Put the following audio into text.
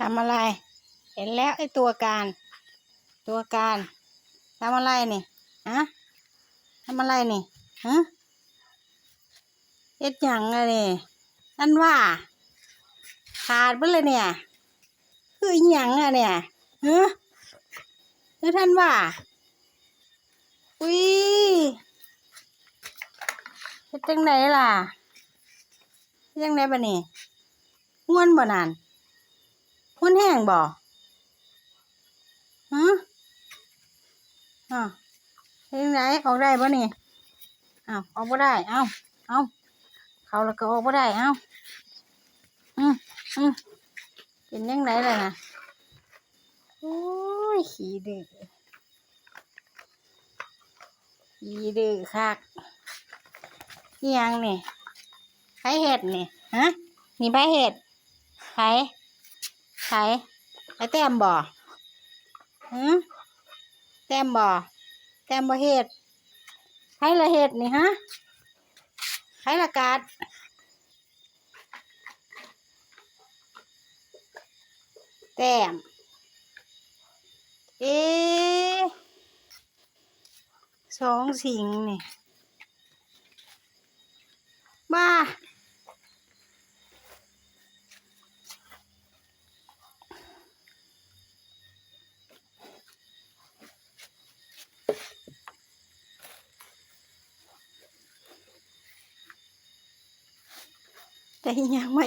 ทำอะไร เห็นแล้วไอ้ตัวการ ตัวการทำอะไรนี่ฮะทำอะไรนี่ฮะเฮ็ดหยังอะนี่นั่นว่า ขาดไปเลยเนี่ย คืออหยังอะเนี่ยฮะคือท่านว่าอุ้ยเฮ็ดจังไดล่ะเฮ็ดจังไดบัดนี้ม่วนบ่นั่น ม่นแห้งบ่ฮะอ้าวเฮ็ดจังไดออกได้บ่นี่อ้าวออกบ่ได้ เอ้า เอ้า เขาแล้วก็ออกบ่ได้ เอ้า อืมอืมเป็นจังไดล่ะนะโอ้ย ขี้ดื้ออีดื้อคักยังนี่ไผเห็ดนี่ ฮะ นี่ไผเห็ดไผ ไผไผแต้มบ่ฮะแต้มบ่แต้มบ่เห็ดไผละเห็ดนี่ฮะไผละกัดแต้มเอ๊สองสิงนี่บ้า 哎呀，我。